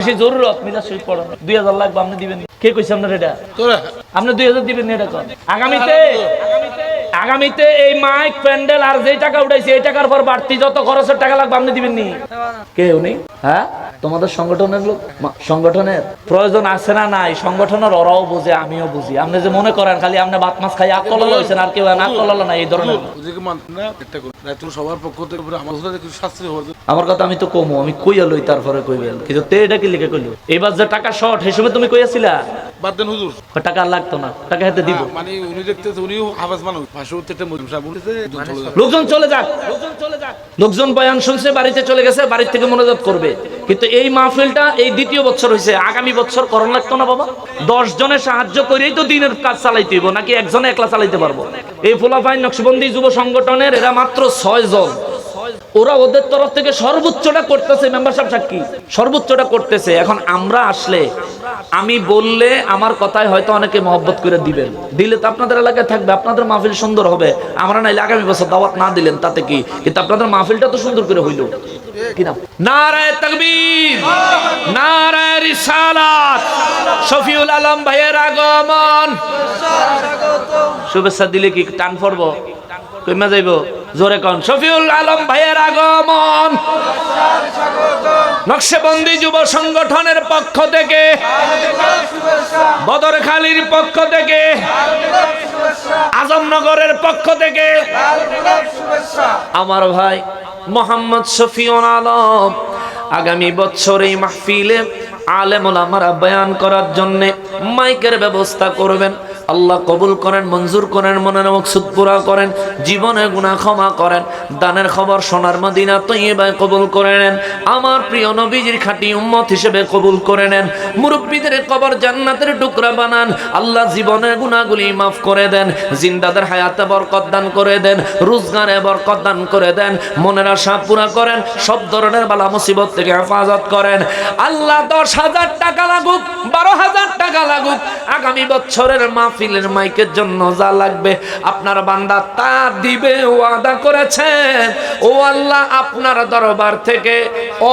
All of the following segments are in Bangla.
বেশি জরুরত মিজাজ শরীফ পড়ান। দুই হাজার লাগবে আপনি দিবেন কে কইছে আপনার এটা? আপনি দুই হাজার দিবেন এটা কর। আগামীতে আগামীতে এই মাইক প্যান্ডেল আর যে টাকা উঠাইছে এই টাকার পর বাড়তি যত খরচের টাকা লাগবে আপনি দিবেন নি। কে উনি? হ্যাঁ? তোমাদের সংগঠনের লোক? সংগঠনের? প্রয়োজন আছে না নাই? সংগঠনের ওরাও বুঝে আমিও বুঝি। আপনি যে মনে করেন খালি আপনি ভাত মাছ খাই আকল হয়েছেন আর কেউ আকল না এই ধরনের। আমার কথা আমি তো কমু আমি কইয়া লই তারপরে কইবেন কিন্তু তে এটা কি লিখে কইলো? এবার যে টাকা শর্ট হিসেবে তুমি কইয়াছিলা বাদ দেন হুজুর। টাকা লাগতো না টাকা হাতে দিব। মানে উনি দেখতেছে উনিও হাফাজ মানুষ। পাশে উঠতে একটা সাহেব বলতেছে একজন চলে যাবে। লোকজন চলে যাক। লোকজন বয়ান শুনছে বাড়িতে চলে গেছে বাড়ির থেকে মনোজাত করবে। কিন্তু এই মাহফিলটা এই দ্বিতীয় বছর হয়েছে আগামী বছর করণ লাগতো না বাবা? দশ জনের সাহায্য করেই তো দিনের কাজ চালাইতে হইব নাকি একজনে একলা চালাইতে পারব? এই ফোলাফাইন নকশবন্দি যুব সংগঠনের এরা মাত্র ছয় জন। ওরা ওদের তরফ থেকে সর্বোচ্চটা করতেছে মেম্বারশিপ সাক্ষী। সর্বোচ্চটা করতেছে। এখন আমরা আসলে আমি বললে আমার কথায় হয়তো অনেকে মহব্বত করে দিবেন। দিলে তো আপনাদের এলাকায় থাকবে আপনাদের মাহফিল সুন্দর হবে। আমরা নাইলে আগামী বছর দাওয়াত না দিলেন তাতে কি? কিন্তু আপনাদের মাহফিলটা তো সুন্দর করে হইল। নারায় তাকবীর নারায় রিসালাত। শফিউল আলম ভাইয়ের আগমন। শুভেচ্ছা দিলে কি টান পড়ব? কইমা যাইব? জোরে কন। শফিউল আলম ভাইয়ের আগমন। নকশেবন্দি যুব সংগঠনের পক্ষ থেকে বদরখালীর পক্ষ থেকে, আজমনগরের পক্ষ থেকে, আমার ভাই মোহাম্মদ শফিউল আলম আগামী বছর এই মাহফিলে আলেমুল আমারা বয়ান করার জন্যে মাইকের ব্যবস্থা করবেন। আল্লাহ কবুল করেন, মঞ্জুর করেন, মনের মকসুদ পুরা করেন, জীবনে গুনাহ ক্ষমা করেন, দানের খবর সোনার মদিনা তৈবায় কবুল করে নেন, আমার প্রিয় নবীজির খাঁটি উম্মত হিসেবে কবুল করে নেন, মুরব্বীদের কবর জান্নাতের টুকরা বানান, আল্লাহ জীবনের গুণাগুলি মাফ করে দেন, জিন্দাদের হায়াতে বরকত দান করে দেন, রোজগারে বরকত দান করে দেন, মনের আশা পুরা করেন, সব ধরনের বালা মুসিবত থেকে হেফাজত করেন। আল্লাহ দশ হাজার টাকা লাগুক, বারো হাজার টাকা লাগুক, আগামী বছরের মাহফিলের মাইকের জন্য যা লাগবে আপনার বান্দা তা দিবে, ওয়াদা করেছেন। ও আল্লাহ, আপনার দরবার থেকে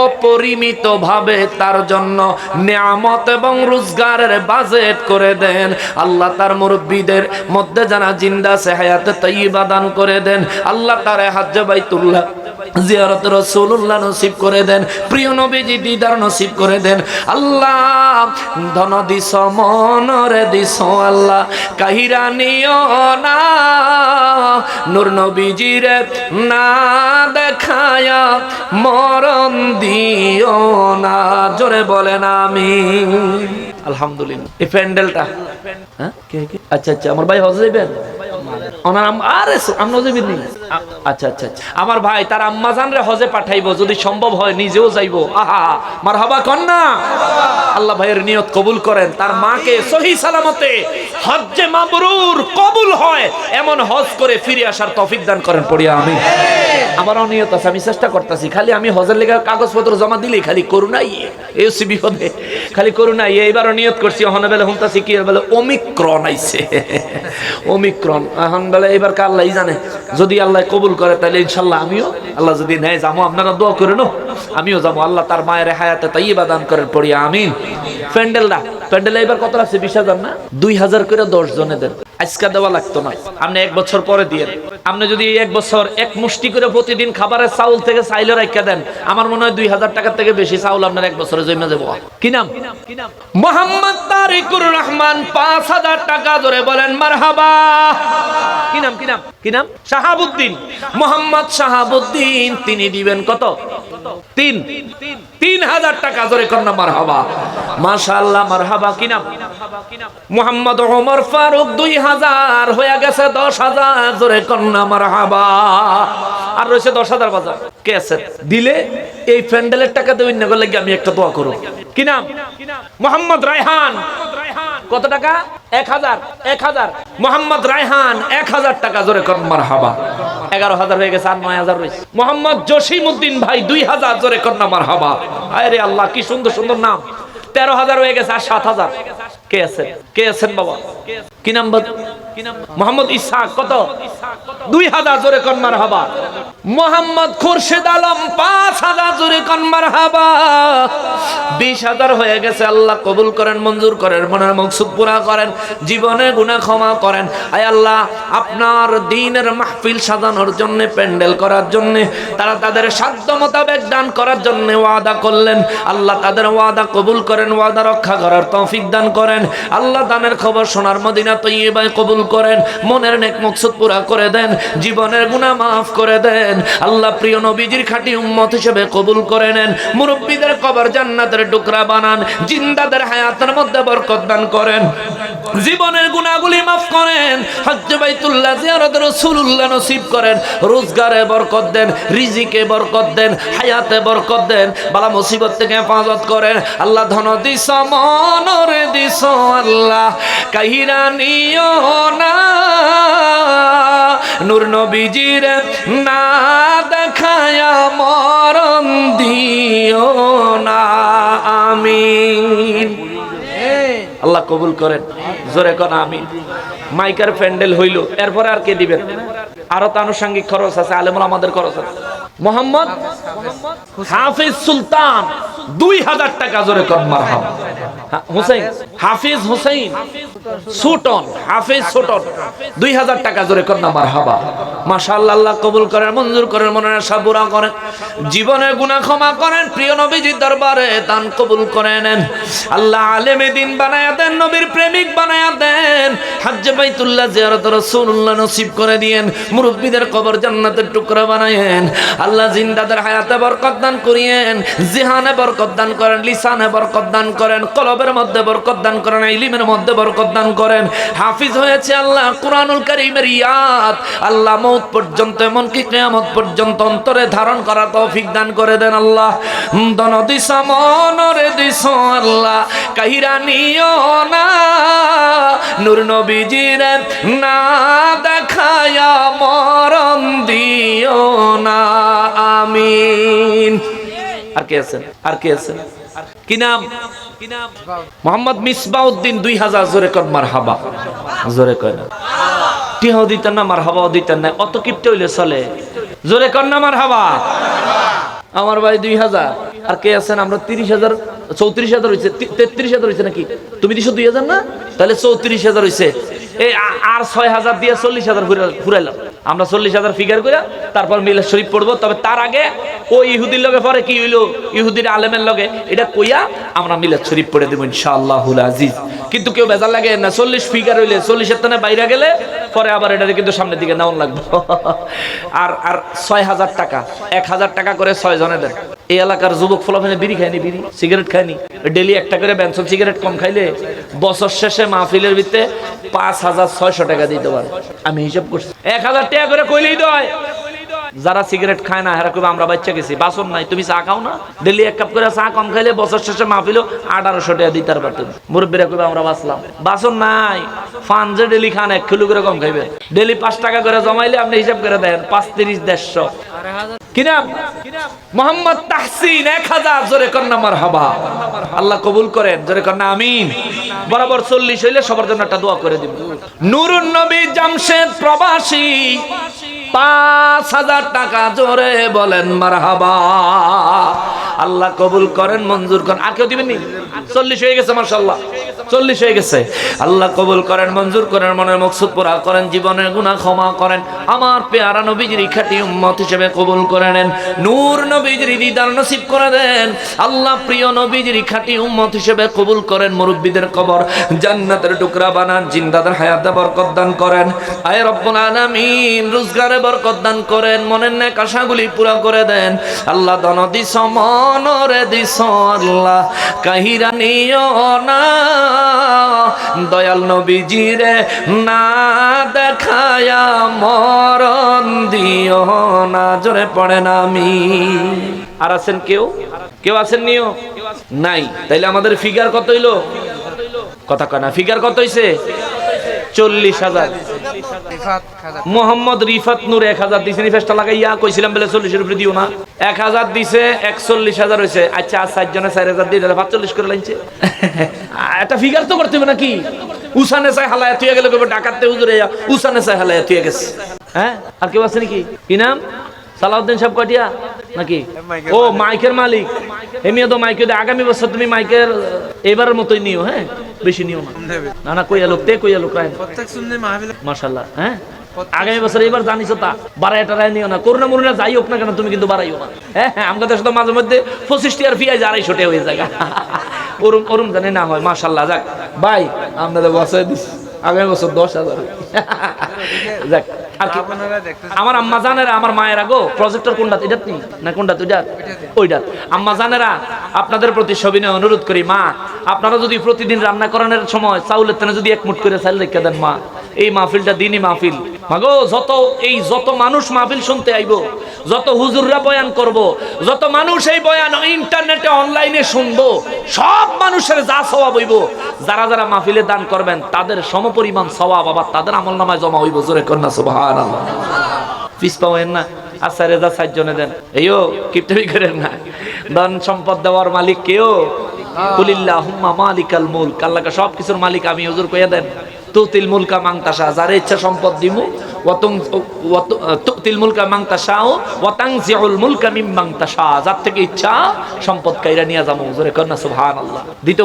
অপরিমিত ভাবে তার জন্য নিয়ামত এবং রোজগারের বাজেট করে দেন। আল্লাহ তার মুরব্বীদের মধ্যে যারা জিন্দা সে হায়াতে তৈবা দান করে দেন। আল্লাহ তার হাজ্জ বাইতুল্লাহ জিয়ারত রসুল্লাহ নসিব করে দেন, প্রিয় নবীজি দিদার নসিব করে দেন। আল্লাহ, ধন দিস মনরে দিস আল্লাহ, কাহিরা নিও না। নূর নবীজিরে না দেখায়া মরণ দিও না। জোরে বলেন আমি আলহামদুলিল্লাহ। এই প্যান্ডেলটা হ্যাঁ? আচ্ছা আচ্ছা আমার ভাই হজ যাইবেন আমরা আচ্ছা আচ্ছা আচ্ছা। আমার কবুল হয়, এমন হজ করে ফিরে আসার তৌফিক দান করেন পড়িয়া আমি। আমারও নিয়ত আছে, আমি চেষ্টা করতেছি। খালি আমি হজের লেগে কাগজপত্র জমা দিলেই খালি করুণা এই হচ্ছে বিপদে। খালি করুণা ইয়ে এইবারও নিয়ত করছি, অহনে বেলে হুমতাছি কি অমিক্রণ আইছে। অমিক্রণ এখন বেলে এবার কা আল্লাহ জানে। যদি আল্লাহ কবুল করে, তাহলে ইনশাল্লাহ আমিও আল্লাহ যদি নেয় যাব আপনারা দোয়া করে নো আমিও যাব আল্লাহ তার মায়ের হায়াতে তাই দান করেন। পড়ি, আমিন। প্যান্ডেলটা এবার কত বিশ হাজার না? দুই হাজার করে দশ জনেদের আজকা দেওয়া লাগতো আপনি এক বছর পরে দিয়ে আপনি যদি এক বছর এক মুষ্টি করে প্রতিদিন খাবারের চাউল থেকে চাইলে রাখা দেন, আমার মনে হয় দুই হাজার টাকার থেকে বেশি চাউল আপনার এক বছরে জমে যাব। কি নাম? মোহাম্মদ তারিকুর রহমান, পাঁচ হাজার টাকা ধরে বলেন, মারহাবা। কি নাম কি নাম কি নাম? শাহাবুদ্দিন। মোহাম্মদ শাহাবুদ্দিন, তিনি দিবেন কত? দুই হাজার হয়ে গেছে দশ হাজার মারহাবা। আর রয়েছে দশ হাজার দিলে এই প্যান্ডেলের টাকা দেবেন না আমি একটা দোয়া করব। কি নাম? মোহাম্মদ রায়হান। কত টাকা? এক হাজার এক হাজার। মোহাম্মদ রায়হান, এক হাজার টাকা, জোরে কর, মারহাবা। এগারো হাজার হয়ে গেছে, আর নয় হাজার রয়েছে। মোহাম্মদ জসিম উদ্দিন ভাই, দুই হাজার, জোরে কর না, মারহাবা। আরে আল্লাহ, কি সুন্দর সুন্দর নাম। তেরো হাজার হয়ে গেছে, আর সাত হাজার। কে আছেন? কে আছেন বাবা? কি নাম বল- মোহাম্মদ ইসাক কত? দুই হাজার জোরে কর মারহাবা। মোহাম্মদ খুরশেদ আলম, পাঁচ হাজার জুড়ে কনমার হাবা বিশ হাজার হয়ে গেছে, আল্লাহ কবুল করেন, মঞ্জুর করেন, মনের মকসুদ পুরা করেন, জীবনে গুণা ক্ষমা করেন। আয় আল্লাহ, আপনার দিনের মাহফিল সাজানোর জন্য, প্যান্ডেল করার জন্য, তারা তাদের সাধ্য মোতাবেক দান করার জন্য ওয়াদা করলেন। আল্লাহ তাদের ওয়াদা কবুল করেন, ওয়াদা রক্ষা করার তৌফিক দান করেন। আল্লাহ দানের খবর সোনার মদিনা তৈবাই কবুল করেন, মনের নেক মকসুদ পুরা করে দেন। জীবনের গুনাহ মাফ করে দেন। আল্লাহ প্রিয় নবীজির খাঁটি উম্মত হিসেবে কবুল করে নেন। মুরব্বীদের কবর জান্নাতের টুকরা বানান, জিন্দাদের হায়াতের মধ্যে বরকত দান করেন। জীবনের গুণাগুলি মাফ করেন। হজ্জ বাইতুল্লাহ জিয়ারত রাসূলুল্লাহ নসিব করেন। রোজগারে বরকত দেন, রিজিকে বরকত দেন, হায়াতে বরকত দেন, বালা মুসিবত থেকে হেফাজত করেন। আল্লাহ ধন দিস মনরে দিস, আল্লাহ কাহিরা নিও না। নূর নবীজির না দেখায়া মরণ দিও না, আমিন। আল্লাহ কবুল করেন, জোরে কন আমি মাইকার প্যান্ডেল হইল, এরপরে আর কে দিবেন? আরও তো আনুষঙ্গিক খরচ আছে, আলেমুল আমাদের খরচ আছে। মোহাম্মদ হাফিজ সুলতান। দুই হাজার টাকা জোরে কর মারহাম। হুসাইন, হাফিজ হুসাইন, সুটন, হাফিজ সুটন, দুই হাজার টাকা জোরে কর না মারহাবা। মাশাআল্লাহ, আল্লাহ কবুল করেন, মঞ্জুর করেন, মনের আশা পুরা করেন জীবনে গুনাহ ক্ষমা করেন, প্রিয় নবীজির দরবারে দান কবুল করে নেন। আল্লাহ আলেমে দিন বানায়া দেন, নবীর প্রেমিক বানায়া দেন, হজ্জে বাইতুল্লাহ জিয়ারত রাসূলুল্লাহ নসিব করে দিয়েন, মুরব্বিদের কবর জান্নাতের টুকরা বানায়েন, আল্লাহ জিন্দাদের হায়াতে বরকত দান করিয়েন, জিহানে বরকত দান করেন, লিসানে বরকত দান করেন, কলবের মধ্যে বরকত দান করেন, ইলিমের মধ্যে বরকত দান করেন। হাফিজ হয়েছে আল্লাহ কুরআনুল কারীমের ইয়াদ। আল্লাহ মৌত পর্যন্ত, এমনকি কিয়ামত পর্যন্ত অন্তরে ধারণ করা তৌফিক দান করে দেন আল্লাহ। দন দিস মনরে দিস আল্লাহ, কাহিরা নিও না। নূর নবীজির না দেখায়া মরণ দিও না, আমিন। আর কে আছেন আর কে আছেন কি নাম? মোহাম্মদ মিসবাউদ্দিন দুই হাজার, জোরে কর মার হাবা জোরে কর না। টিহাও দিতেন না মার হাবাও দিতেন না। অত কিপটে হইলে চলে। জোরে কর না মার হাবা আমার ভাই দুই হাজার। আর কে আছেন আমরা তিরিশ হাজার, চৌত্রিশ হাজার হয়েছে তেত্রিশ হাজার হয়েছে নাকি? তুমি দিছো দুই হাজার না? তাহলে চৌত্রিশ হাজার হয়েছে এই আর ছয় হাজার দিয়ে চল্লিশ হাজার ঘুরা- ঘুরাইলাম। আমরা চল্লিশ হাজার ফিগার করে তারপর মিলে শরীফ পড়ব। তবে তার আগে ওই ইহুদির লগে পরে কি হইল? ইহুদির আলেমের লগে। এটা কইয়া আমরা মিলে শরীফ পড়ে দেবো ইনশাআল্লাহুল আজিজ। কিন্তু কেউ বেজার লাগে না। চল্লিশ ফিগার হইলে, চল্লিশের তানে বাইরে গেলে পরে আবার এটা কিন্তু সামনের দিকে নেওয়ান লাগবে। আর আর ছয় হাজার টাকা, এক হাজার টাকা করে ছয় জনে দেন। এই এলাকার যুবক ফলাফেনে বিড়ি খায়নি, বিড়ি, সিগারেট খায়নি। ডেলি একটা করে বেনসন সিগারেট কম খাইলে বছর শেষে মাহফিলের ভিতরে পাঁচ হাজার ছয়শো টাকা দিতে পারে। আমি হিসাব করছি। এক হাজার টাকা করে কইলেই দেয় যারা সিগারেট খায় না, হেরা আমরা বাচ্চা গেছি, বাসন নাই, তুমি চা খাও না? ডেলি এক কাপ করে চা কম খাইলে বছর শেষে মাহফিল আঠারোশো টাকা দিতে পারবে তুমি মুরব্বীরা কবে আমরা বাঁচলাম। বাসন নাই, ফান যে ডেলি খান, এক কিলো করে কম খাইবে। ডেলি পাঁচ টাকা করে জমাইলে আপনি হিসাব করে দেন, পাঁচ তিরিশ, দেড়শো। কি নাম? মোহাম্মদ তাহসিন, এক হাজার, জোরে কন্যা মার হাবা আল্লাহ কবুল করেন, জোরে কন্যা আমিন। বরাবর চল্লিশ হইলে সবার জন্য একটা দোয়া করে দিব। নুরুন নবী জামশেদ প্রবাসী, পাঁচ হাজার টাকা জোরে বলেন মারহাবা। আল্লাহ কবুল করেন, মঞ্জুর করেন। আর কেউ দিবেননি? চল্লিশ হয়ে গেছে মার্শাল্লাহ চল্লিশ হয়ে গেছে। আল্লাহ কবুল করেন, মঞ্জুর করেন, মনের মকসুদ পুরা করেন, জীবনের গুনাহ ক্ষমা করেন। আমার পেয়ারা নবীজির খাটি উম্মত হিসেবে কবুল করে নেন। নূর নবীজির দিদার নসিব করে দেন। আল্লাহ প্রিয় নবীজির খাটি উম্মত হিসেবে কবুল করেন মুরব্বীদের কবর। জান্নাতের টুকরা বানান, জিন্দাদের হায়াতে বরকত দান করেন। আয় রব্বুল আলামিন, রোজগারে বরকত দান করেন, মনের নেক আশাগুলি পুরা করে দেন। আল্লাহ দন দিস মনরে দিস, আল্লাহ কাহিরা নিও না। দয়াল নবীজিরে না দেখায়া মরণ দিও না। জোরে পড়ে না আমি আর আছেন কেউ? কেউ আছেন নিও? নাই। তাইলে আমাদের ফিগার কত হইল? কথা কয় না ফিগার কত হইছে? চল্লিশ হাজার। মোহাম্মদ রিফাত নূর এক হাজার দিছে লাগাইয়া কইছিলাম বলে চল্লিশের উপরে দিও না। এক হাজার দিছে একচল্লিশ হাজার হয়েছে আচ্ছা আর চার জনে চার হাজার দিয়ে পাঁচচল্লিশ করে একটা ফিগার তো করতে হবে নাকি? উসানে চাই হালায় তুই গেলে ডাকাতে হুজুরে উসানে চাই হালায় তুই গেছে। হ্যাঁ? আর কেউ আছে নাকি? কি নাম? সালাউদ্দিন সাহেব কয়টিয়া নাকি? ও মাইকের মালিক। এমনিও তো মাইকে আগামী বছর তুমি মাইকের এবারের মতোই নিও হ্যাঁ? বেশি নিও না। না না কইয়া লোক তে কইয়া লোক রায়। মাশাল্লাহ হ্যাঁ? আগামী বছর এবার জানিস তা বাড়াই টাড়াই নিও না। করোনা মরুনা যাই হোক না কেন তুমি কিন্তু বাড়াইও না। হ্যাঁ হ্যাঁ আমাদের তো মাঝে মধ্যে পঁচিশটি আর পিঁয়াজ আড়াইশো টাকা হয়ে যায়। ওরম ওরম জানি না হয় মাশাল্লাহ যাক। ভাই আপনাদের বছর দিস আগামী বছর দশ হাজার। যাক আর কি? আপনারা দেখতেছেন। আমার আম্মা জানেরা আমার মায়ের আগো প্রজেক্টর কোনটা এটা তুমি না কোনটা তুইটা ওইটা আম্মা জানেরা আপনাদের প্রতি সবিনয় অনুরোধ করি মা আপনারা যদি প্রতিদিন রান্না করানোর সময় চাউলের তেনে যদি এক মুঠ করে চাল রেখে দেন মা এই মাহফিলটা দিনই মাহফিল। মাগো যত এই যত মানুষ মাহফিল শুনতে আইব, যত হুজুররা বয়ান করব, যত মানুষ এই বয়ান ইন্টারনেটে, অনলাইনে শুনব, সব মানুষের যা স্বভাব হইব, যারা যারা মাহফিলে দান করবেন, তাদের সমপরিমাণ স্বভাব আবার তাদের আমল নামায় জমা হইব, জোরে কন্যা সুবহান পিস পাওয়েন না? আচ্ছা রেজা সাত জনে দেন। এইও, কিপটামি করেন না। ধন সম্পদ দেওয়ার মালিক কেউ? কুলিল্লাহ হুম্মা মুলক। আল্লাহকে সব কিছুর মালিক আমি, হুজুর কইয়া দেন। তুতিল মুলকা যার ইচ্ছা সম্পদ দিমু মুলকা মিম্মাংতাসা যার থেকে ইচ্ছা সম্পদ কাইরা নিয়া যাব জোরে না, সুবহানাল্লাহ।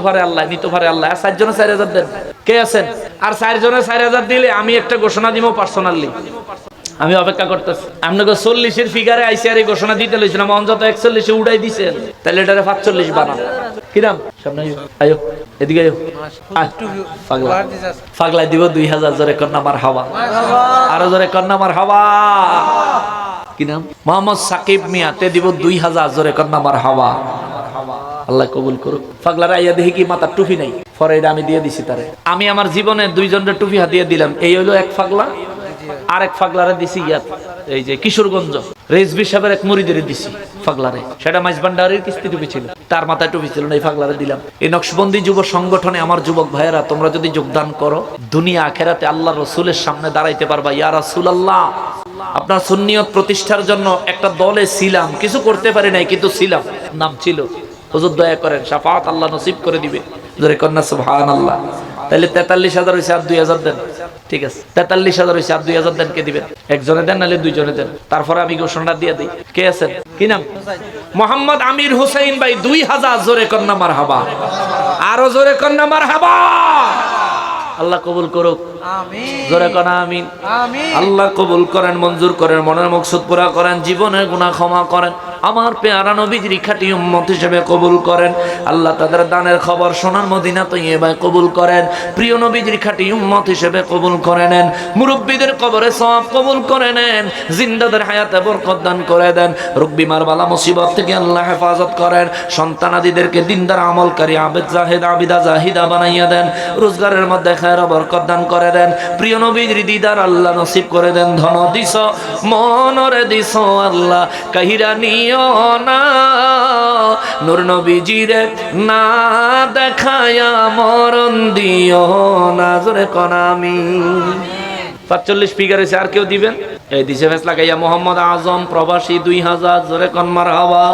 পারে আল্লাহ পারে আল্লাহ। চার জনে চার হাজার দেন। কে আছেন? আর চার জনে চার হাজার দিলে আমি একটা ঘোষণা দিব পার্সোনালি আমি অপেক্ষা করতেছি। আপনাকে চল্লিশের ফিগারে আইসি আর এই ঘোষণা দিতে লইছিলাম অন্তত একচল্লিশে উড়াই দিছেন তাহলে এটারে পাঁচচল্লিশ বানান। কিরাম সামনে আইও এদিকে আয়, পাগলা। পাগলা দিব দুই হাজার জোরে কন্যা মার হাওয়া। আরও জোরে কন্যা মার হাওয়া। কি নাম? মোহাম্মদ সাকিব মিয়া তে দিব দুই হাজার জোরে কন্যা মার হাওয়া। আল্লাহ কবুল করুক। পাগলারা আইয়া দেখি কি মাথার টুপি নাই। পরে আমি দিয়ে দিছি তারে। আমি আমার জীবনে দুইজনের টুপি হাতিয়ে দিলাম। এই হইল এক পাগলা। আরেক ফাগলারে দিছি ইয়াত, এই যে কিশোরগঞ্জ। রেজবি সাহেবের এক মুড়িদের দিছি ফাগলারে। সেটা মাইজবান্ডারের কিস্তি টুপি ছিল, তার মাথায় টুপি ছিল না, এই ফাগলারে দিলাম। এই নকশবন্দি যুব সংগঠনে আমার যুবক ভাইয়েরা, তোমরা যদি যোগদান করো, দুনিয়া আখেরাতে আল্লাহ রসুলের সামনে দাঁড়াইতে পারবা। ইয়া রাসূল আল্লাহ আপনার সুন্নিয়ত প্রতিষ্ঠার জন্য একটা দলে ছিলাম, কিছু করতে পারি নাই, কিন্তু ছিলাম। নাম ছিল, হুজুর দয়া করেন সাফাত আল্লাহ নসিব করে দিবে। জোরে কন্যা সুবহান আল্লাহ তাহলে তেতাল্লিশ হাজার হয়েছে আর দুই হাজার দেন। ঠিক আছে। তেতাল্লিশ হাজার হয়েছে আর দুই হাজার দেন কে দিবেন? একজনে দেন নাহলে দুইজনে দেন। তারপরে আমি ঘোষণা দিয়ে দিই। কে আছেন? কি নাম? মোহাম্মদ আমির হুসাইন ভাই দুই হাজার জোরে কন্যা মার হাবা আরও জোরে কন্যা মার হাবা আল্লাহ কবুল করুক। আমিন। জোরে কনা আমিন। আমিন। আল্লাহ কবুল করেন মঞ্জুর করেন মনের মকসুদ পুরা করেন জীবনের গুণা ক্ষমা করেন। আমার পেয়ারা নবীজির খাটি উম্মত হিসেবে কবুল করেন। আল্লাহ তাদের দানের খবর সোনার মদিনা তো ভাই কবুল করেন। প্রিয় নবীজির খাটি উম্মত হিসেবে কবুল করে নেন। মুরব্বীদের কবরে সব কবুল করে নেন। জিন্দাদের হায়াতে বরকত দান করে দেন। রোগ বিমার বালা মুসিবত থেকে আল্লাহ হেফাজত করেন। সন্তানাদিদেরকে দিনদার আমলকারী আবেদ জাহেদ, আবিদা জাহিদা বানাইয়া দেন। রোজগারের মধ্যে খায়ের বরকত দান করে দেন। প্রিয় নবীর দিদার আল্লাহ নসিব করে দেন। ধন দিস, মনরে দিস, আল্লাহ কাহিরা নিও না। নূর নবীজিরে না দেখায়া মরণ দিও না। জোরে কনামি পাঁচচল্লিশ ফিগার হয়েছে আর কেউ দিবেন? এই দিছে ফেসলা গাইয়া মোহাম্মদ আজম প্রবাসী দুই হাজার। জোরে কনমার হাওয়া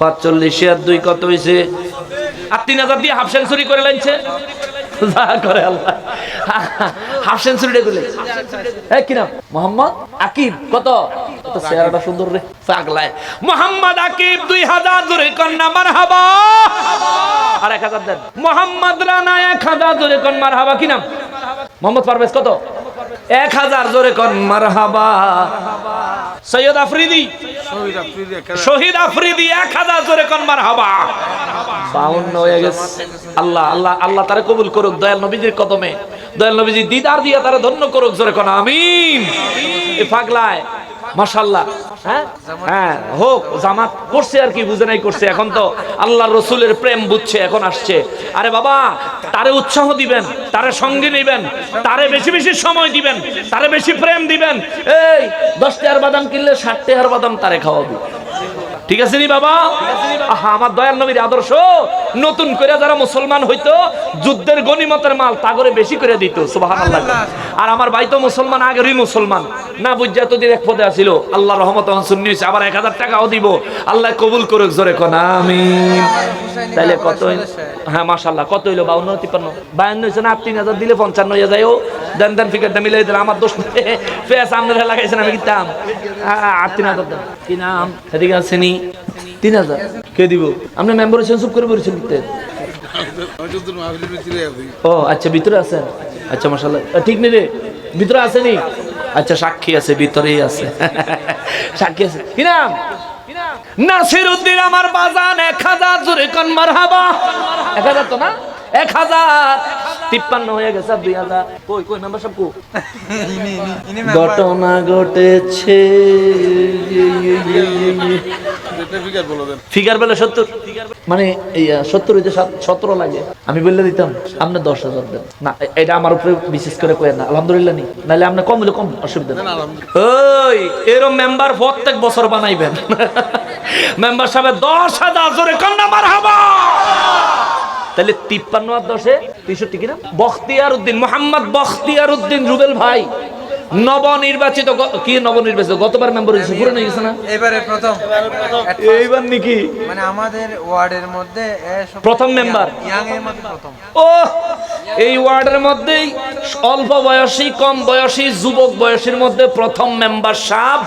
পাঁচচল্লিশে আর দুই কত হয়েছে আর তিন হাজার দিয়ে হাফ সেঞ্চুরি করে লাইছে? যা করে আল্লাহ। হাফ সেঞ্চুরি দিলে এই কিনা মোহাম্মদ আকিব। কত? চেহারাটা সুন্দর রে। পাগলায়। মোহাম্মদ আকিব দুই হাজার জোরে কন্যা মার হাবা আর এক হাজার দেন। মোহাম্মদ রানা এক হাজার জোরে কন মার হাবা কি নাম? মোহাম্মদ পারভেজ কত? এক হাজার জোরে কন মার হাবা সৈয়দ আফ্রিদি শহীদ আফ্রিদি এক হাজার জোরে কন মার হাবা বাউন্ন হয়ে গেছে। আল্লাহ আল্লাহ আল্লাহ তারা কবুল করুক দয়াল নবীজির কদমে। দয়াল নবীজি দিদার দিয়ে তারা ধন্য করুক জোরে কন আমিন। এ পাগলায়। মাশাল্লাহ হ্যাঁ? হ্যাঁ হোক জামাত করছে আর কি বুঝে নাই করছে। এখন তো আল্লাহ রসুলের প্রেম বুঝছে এখন আসছে। আরে বাবা তারে উৎসাহ দিবেন তারে সঙ্গে নেবেন তারে বেশি বেশি সময় দিবেন তারে বেশি প্রেম দিবেন। এই দশ টাকার বাদাম কিনলে ষাট টাকার বাদাম তারে খাওয়াবি। ঠিক আছে নি বাবা? আহা আমার দয়াল নবীর আদর্শ। নতুন করে যারা মুসলমান হইতো যুদ্ধের গনিমতের মাল তাগরে বেশি করে দিত সুবহানাল্লাহ। আর আমার ভাই তো মুসলমান আগেরই মুসলমান। না বুঝা তো এক পদে আসিল। আল্লাহ রহমত শুনি হয়েছে আবার এক হাজার টাকাও দিব। আল্লাহ কবুল করুক জোরে কোন আমি তাহলে কত? হ্যাঁ মাশাল্লাহ কত হইল? বাউন্ন তিপ্পান্ন। বায়ান্ন হয়েছে না তিন হাজার দিলে পঞ্চান্ন হয়ে যায় ও দেন দেন ফিকারটা মিলাই দিলে আমার দোষ ফেস আপনারা লাগাইছেন আমি কিনতাম আট তিন হাজার দেন কি নাম? এদিকে আসেনি। তিন হাজার। কে দিব? আপনি মেম্বার হয়েছেন চুপ করে বলেছেন আছি ও আচ্ছা ভিতরে আছেন। আচ্ছা মাশাল্লাহ আহ, ঠিক নেই রে ভিতরে আসেনি। আচ্ছা সাক্ষী আছে, ভিতরেই আছে। সাক্ষী আছে। কি নাম? নাসির উদ্দিন আমার বাজান, এক হাজার, জোরে কন, মারহাবা। এক হাজার তো না? মানে সত্তর সতেরো লাগে। আমি বললে দিতাম, আপনি দশ হাজার দেন। না, এটা আমার উপরে বিশেষ করে কয়েন না। আলহামদুলিল্লাহ নেই নাহলে আপনি কম হলে কম, অসুবিধা নেই। ওই, এরম মেম্বার প্রত্যেক বছর বানাইবেন। মেম্বার সাহেব দশ হাজার, জোরে কন্যা মার হাবা তাহলে তিপ্পান্ন আর দশে তেষট্টি কিনা? বখতিয়ার উদ্দিন মোহাম্মদ বখতিয়ার উদ্দিন রুবেল ভাই নবনির্বাচিত কি নবনির্বাচিত? গতবার মেম্বার হয়েছে পুরো নিয়ে গেছে না? এবারে প্রথম। এইবার নাকি? মানে আমাদের ওয়ার্ডের মধ্যে প্রথম মেম্বার। ইয়াং এর মধ্যে প্রথম। ও এই ওয়ার্ডের মধ্যেই অল্প বয়সী কম বয়সী যুবক বয়সীর মধ্যে প্রথম মেম্বার সাহ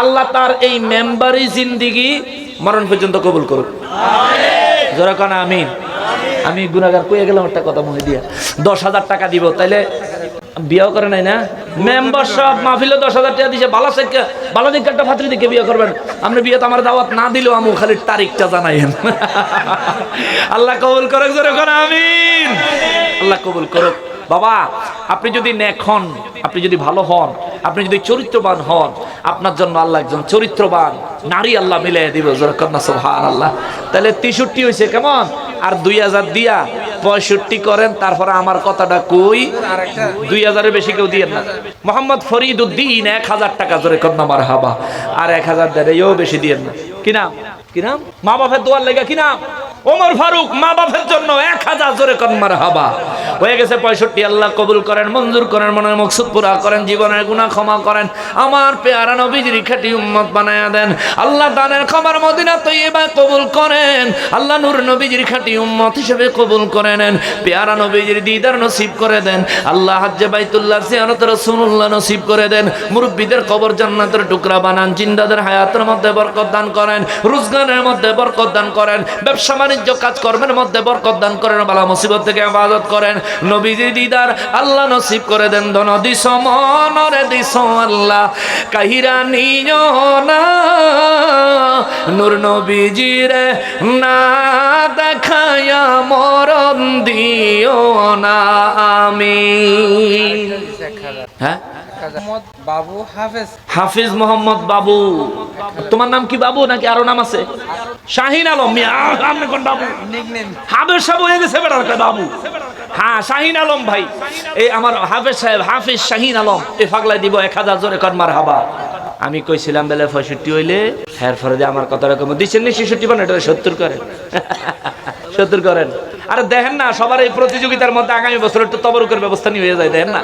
আল্লাহ তার এই মেম্বারি জিন্দিগি মরণ পর্যন্ত কবুল করুক। জোরা কানা আমিন। আমি গুনাগার কইয়া গেলাম একটা কথা মনে দিয়া। দশ হাজার টাকা দিব, তাইলে বিয়েও করে নাই না? মেম্বার সব মাহফিলে দশ হাজার টাকা দিছে, বালা থেকে বালা দিকে একটা ফাত্রি দিকে বিয়ে করবেন। আপনি বিয়ে তো আমার দাওয়াত না দিলেও আমু খালি তারিখটা জানাইন আল্লাহ কবুল করুক জোরে কোন, আমিন। আল্লাহ কবুল করুক। বাবা, আপনি যদি নেক হন, আপনি যদি ভালো হন, আপনি যদি চরিত্রবান হন, আপনার জন্য আল্লাহ একজন চরিত্রবান নারী আল্লাহ মিলাই দিব, জোরে কন্যা সোহান আল্লাহ তাহলে তেষট্টি হয়েছে কেমন? আর দুই হাজার দিয়া পঁয়ষট্টি করেন তারপরে আমার কথাটা কই? দুই হাজারের বেশি কেউ দিয়েন না। মোহাম্মদ ফরিদ উদ্দিন এক হাজার টাকা জোরে কন্যা মার হাবা আর এক হাজার দেড় বেশি দিয়েন না। কিনাম কিনাম মা বাপের দোয়ার লেগে কি নাম? ওমর ফারুক মা বাপের জন্য এক হাজার জোরে কন্মার হাবা হয়ে গেছে পঁয়ষট্টি, আল্লাহ কবুল করেন, মঞ্জুর করেন, মনের মকসুদ পুরা করেন, জীবনের গুণা ক্ষমা করেন। আমার পেয়ারা নবীজির খাটি উম্মত বানায়া দেন। আল্লাহ দানের ক্ষমার মদিনা তৈবা কবুল করেন। আল্লাহ নূর নবীজির খাটি উম্মত হিসেবে কবুল করে নেন। পেয়ারা নবীজির দিদার নসিব করে দেন। আল্লাহ হাজ্জে বাইতুল্লাহ জিয়ারত রাসূলুল্লাহ নসিব করে দেন। মুরব্বীদের কবর জান্নাতের টুকরা বানান। জিন্দাদের হায়াতের মধ্যে বরকত দান করেন। রোজগারের মধ্যে বরকত দান করেন। ব্যবসা বাণিজ্য কাজকর্মের মধ্যে বরকত দান করেন বালা মুসিবত থেকে ইবাদত করেন। নবীজি দিদার আল্লাহ নসিব করে দেন ধন দিস মনরে দিস আল্লাহ। কাহিরা নিও না নূর নবীজিরে না দেখায়া মরণ দিও না আমি হ্যাঁ? মোহাম্মদ বাবু হাফেজ। হাফিজ মোহাম্মদ বাবু। তোমার নাম কি বাবু নাকি আরও নাম আছে? শাহিন আলম। আপনি কোন বাবু? হাফেজ সাহেব হয়ে গেছে বেটার বাবু। হ্যাঁ শাহিন আলম ভাই। এই আমার হাফেজ সাহেব হাফিজ শাহিন আলম। এ ফাগলাই দিব এক হাজার জোরে কনমার হাবা আমি কইছিলাম বেলে পঁয়ষট্টি হইলে হ্যার ফরে দিয়ে আমার কথা রকম দিচ্ছেন নি ছেষট্টি মানে এটা সত্তর করেন। সত্তর করেন। আরে দেখেন না সবার এই প্রতিযোগিতার মধ্যে আগামী বছর একটু তবরুকের ব্যবস্থা নিয়ে হয়ে যায় দেখেন না?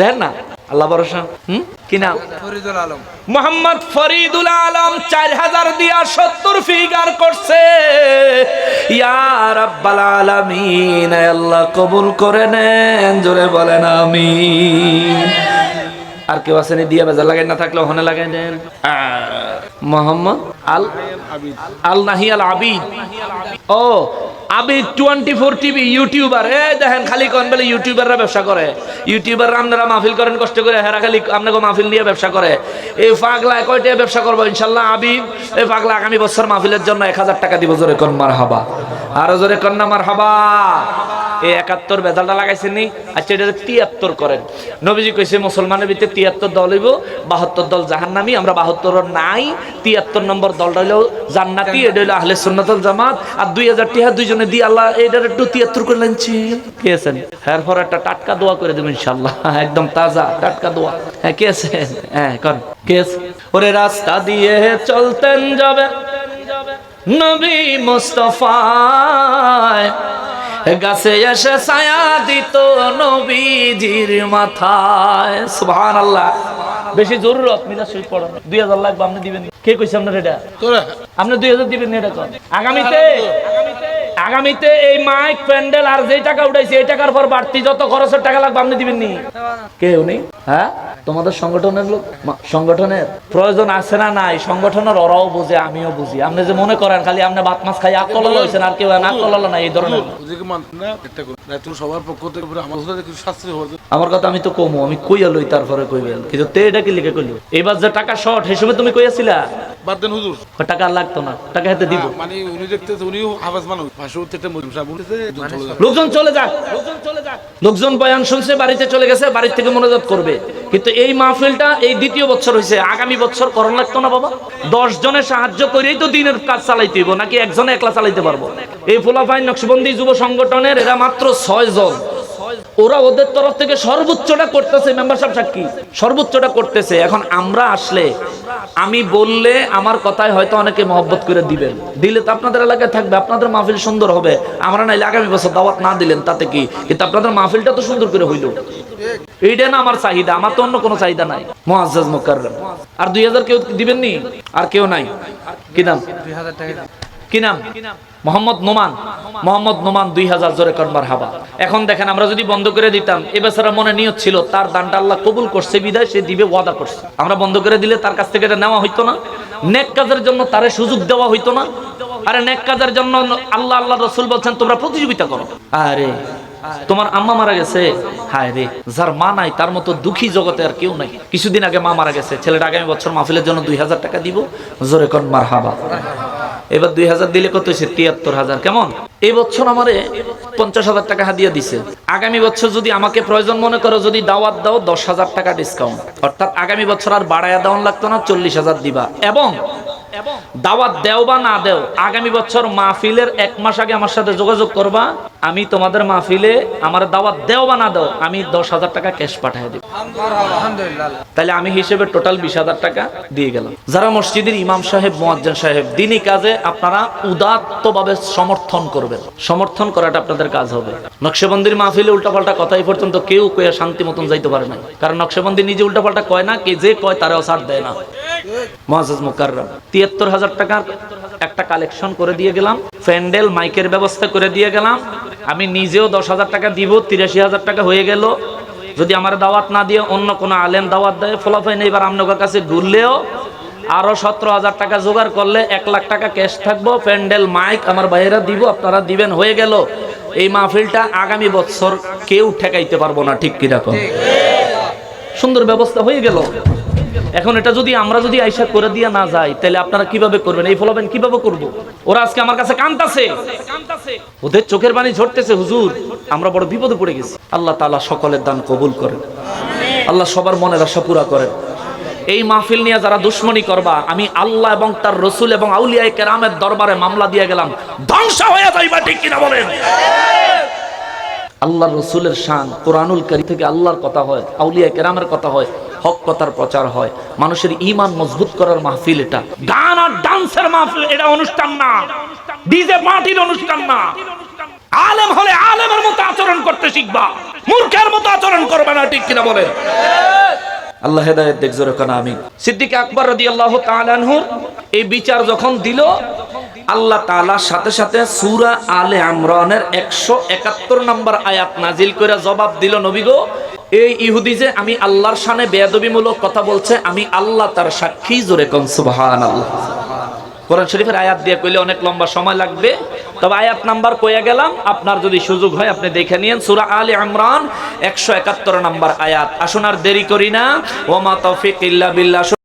দেখেন না? আল্লাহ ভরসা। হুম? কি নাম? আলম। মোহাম্মদ ফরিদুল আলম চার হাজার দিয়া সত্তর ফিগার করছে। ইয়া রাব্বাল আলামিন আল্লাহ কবুল করে নেন জোরে বলেন আমি আর কেউ আসেনি দিয়া বেজার লাগাই না থাকলে ওখানে লাগাই মোহাম্মদ আল আল নাহি আল আবিদ। ও, Abid twenty four TV YouTuber. এ দেখেন, খালি কন বলে ইউটিউবাররা ব্যবসা করে। ইউটিউবাররা আপনারা মাহফিল করেন, কষ্ট করে হেরা খালি আপনাকে মাহফিল নিয়ে ব্যবসা করে। এই পাগলা কয়টা ব্যবসা করব ইনশাল্লাহ আবিদ? এই পাগলা আগামী বছর মাহফিলের জন্য এক হাজার টাকা দিব, জোরে কন মার হাবা আরও জোরে কন্যা মার হাবা এই একাত্তর বেজালটা লাগাইছেন নি আচ্ছা এটা তিয়াত্তর করেন। নবীজি কইছে, মুসলমানের ভিতরে তিয়াত্তর দল হইব, বাহাত্তর দল জাহান্নামি, আমরা বাহাত্তর নাই, তিয়াত্তর নম্বর দলটা হইল জান্নাতি, এটা হইল আহলে সুন্নাতুল জামাত, আর দুই হাজার টিহা দুইজনে দিয়ে আল্লাহ এটার একটু তিয়াত্তর করে লাইনছি। কে আছেন? হ্যাঁ পর একটা টাটকা দোয়া করে দেবেন ইনশাল্লাহ একদম তাজা, টাটকা দোয়া। হ্যাঁ কে আছেন হ্যাঁ কন। কে আছে? ওরে রাস্তা দিয়ে চলতেন যাবে নবী মুস্তফায়। গাছে এসে ছায়া দিত নবীজির মাথায়। বেশি জরুরত মিজাজ শরীফ পড়ান। দুই হাজার লাগবে আপনি দিবেন কে কইছে আপনার এটা? আপনি দুই হাজার দিবেন এটা কর আগামীতে আগামীতে এই মাইক প্যান্ডেল আর যে টাকা উঠাইছে এই টাকার পর বাড়তি যত খরচের টাকা লাগবে আপনি দিবেন নি। কেউ নেই হ্যাঁ? তোমাদের সংগঠনের লোক? সংগঠনের? প্রয়োজন আছে না নাই? সংগঠনের ওরাও বুঝে আমিও বুঝি। আপনি যে মনে করেন খালি আপনি ভাত মাছ খাই আকল হয়েছেন আর কেউ আকল না এই ধরনের সবার পক্ষ থেকে আমার কথা আমি তো কমু আমি কইয়া লই তারপরে কইবেন। কিন্তু তে এটা কি লিখে কইলো? এবার যে টাকা শর্ট তুমি কইয়াছিলা। বাদ দেন হুজুর। টাকা লাগতো না টাকা হাতে দিব। মানে উনি দেখতেছে উনিও হাফাজ মানুষ। লোকজন চলে যাক লোকজন চলে যাক। লোকজন বয়ান শুনছে বাড়িতে চলে গেছে বাড়ির থেকে মনোজাত করবে। কিন্তু এই মাহফিলটা এই দ্বিতীয় বছর হয়েছে আগামী বছর করণ লাগতো না বাবা? দশ জনের সাহায্য করেই তো দিনের কাজ চালাইতে হইব নাকি একজনে একলা চালাইতে পারব? এই ফোলাফাইন নকশবন্দি যুব সংগঠনের এরা মাত্র ছয় জন। ওরা ওদের তরফ থেকে সর্বোচ্চটা করতেছে মেম্বারশিপ সাক্ষী। সর্বোচ্চটা করতেছে। এখন আমরা আসলে আমি বললে আমার কথায় হয়তো অনেকে মহব্বত করে দিবেন। দিলে তো আপনাদের এলাকায় থাকবে আপনাদের মাহফিল সুন্দর হবে। আমরা নাইলে আগামী বছর দাওয়াত না দিলেন তাতে কি? কিন্তু আপনাদের মাহফিলটা তো সুন্দর করে হইল। এইটা না আমার চাহিদা আমার তো অন্য কোনো চাহিদা নাই। মোয়াজ্জাজ মোকাররম। আর দুই হাজার কেউ দিবেন নি আর কেউ নাই। কি নাম? কি নাম? মোহাম্মদ নোমান মোহাম্মদ নোমান দুই হাজার জোরে কনবার হাবা এখন দেখেন, আমরা যদি বন্ধ করে দিতাম, এ বেচারা মনে নিয়ত ছিল, তার দানটা আল্লাহ কবুল করছে, বিদায় সে দিবে, ওয়াদা করছে। আমরা বন্ধ করে দিলে তার কাছ থেকে এটা নেওয়া হইতো না। নেক কাজের জন্য তারে সুযোগ দেওয়া হইতো না। আরে নেক কাজের জন্য আল্লাহ আল্লাহ রসুল বলছেন, তোমরা প্রতিযোগিতা করো। আরে, তোমার আম্মা মারা গেছে? হায় রে, যার মা নাই, তার মতো দুঃখী জগতে আর কেউ নাই। কিছুদিন আগে মা মারা গেছে। ছেলেটা আগামী বছর মাহফিলের জন্য দুই হাজার টাকা দিব। জোরে কন মার হাবা এবার দুই হাজার দিলে কত হয়েছে? তিয়াত্তর হাজার। কেমন? এই বছর আমারে পঞ্চাশ হাজার টাকা হাদিয়া দিছে। আগামী বছর যদি আমাকে প্রয়োজন মনে করো, যদি দাওয়াত দাও, দশ হাজার টাকা ডিসকাউন্ট অর্থাৎ আগামী বছর আর বাড়ায়া দাও লাগতো না, চল্লিশ হাজার দিবা। এবং দাওয়াত দেও বা না দেও, আগামী বছর মাহফিলের এক মাস আগে আমার সাথে যোগাযোগ করবা। আমি তোমাদের মাহফিলে আমার দাওয়াত দেও বা না দাও, আমি দশ হাজার টাকা ক্যাশ পাঠিয়ে দিব। তাহলে আমি হিসেবে টোটাল বিশ হাজার টাকা দিয়ে গেলাম। যারা মসজিদের ইমাম সাহেব, মোয়াজ্জেন সাহেব, দিনই কাজে আপনারা উদাত্তভাবে সমর্থন করবেন। সমর্থন করাটা আপনাদের কাজ হবে। নকশবন্দির মাহফিলে উল্টাপাল্টা কথা এই পর্যন্ত কেউ কয়ে শান্তি মতন যাইতে পারে না কারণ নকশবন্দি নিজে উল্টাপাল্টা কয় না, কে যে কয় তারাও ছাড় দেয় না। মহাজাজ মুকাররম, তিয়াত্তর হাজার টাকার একটা কালেকশন করে দিয়ে গেলাম। প্যান্ডেল, মাইকের ব্যবস্থা করে দিয়ে গেলাম। আমি নিজেও দশ হাজার টাকা দিব তিরাশি হাজার টাকা হয়ে গেল। যদি আমার দাওয়াত না দিয়ে অন্য কোনো আলেম দাওয়াত দেয় ফলাফাই নেই এবার আপনার কাছে ঘুরলেও আরও সতেরো হাজার টাকা জোগাড় করলে এক লাখ টাকা ক্যাশ থাকব প্যান্ডেল মাইক আমার ভাইয়েরা দিব আপনারা দিবেন হয়ে গেল। এই মাহফিলটা আগামী বছর কেউ ঠেকাইতে পারব না ঠিক কীরকম সুন্দর ব্যবস্থা হয়ে গেল। এখন এটা যদি আমরা যদি আইসা করে দিয়ে না যাই, তাহলে আপনারা কীভাবে করবেন? এই ফলাবেন কীভাবে করব? ওরা আজকে আমার কাছে কান্তাছে। ওদের চোখের পানি ঝরতেছে, হুজুর। আমরা বড় বিপদে পড়ে গেছি। আল্লাহ তাআলা সকলের দান কবুল করেন। আল্লাহ সবার মনের আশা পুরা করেন। এই মাহফিল নিয়ে যারা দুশ্মনী করবা, আমি আল্লাহ এবং তার রসুল এবং আউলিয়া কেরামের দরবারে মামলা দিয়ে গেলাম। ধ্বংস হয়ে যাইবা, ঠিক কিনা বলেন? আল্লাহ রসুলের শান কোরআনুল কারি থেকে আল্লাহর কথা হয় আউলিয়া কেরামের কথা হয়। হক কথার প্রচার হয়। মানুষের ইমান মজবুত করার মাহফিল এটা। গান আর ডান্সের মাহফিল এটা অনুষ্ঠান না। ডিজে পার্টির অনুষ্ঠান না। আলেম হলে আলেমের মতো আচরণ করতে শিখবা। মূর্খের মতো আচরণ করবে না ঠিক কিনা বলেন? আল্লাহ হেদায়েত দেখ জোরে কানা আমি সিদ্দিক আকবর রাদিয়াল্লাহু তাআলা আনহুর এই বিচার যখন দিল আল্লাহ তাআলা সাথে সাথে সূরা আলে ইমরানের 171 নম্বর আয়াত নাজিল করে জবাব দিল নবী গো এই ইহুদি যে আমি আল্লাহর শানে বেয়াদবিমূলক কথা বলছে, আমি আল্লাহ তার সাক্ষী জোরে কোন, সুবহানাল্লাহ। কোরআন শরীফের আয়াত দিয়ে কইলে অনেক লম্বা সময় লাগবে। তবে আয়াত নাম্বার কয়ে গেলাম, আপনার যদি সুযোগ হয় আপনি দেখে নিয়েন। সুরা আলে ইমরান 171 নম্বর আয়াত। আসুন আর দেরি করি না। ওমা তৌফিক ইল্লা বিল্লাহ।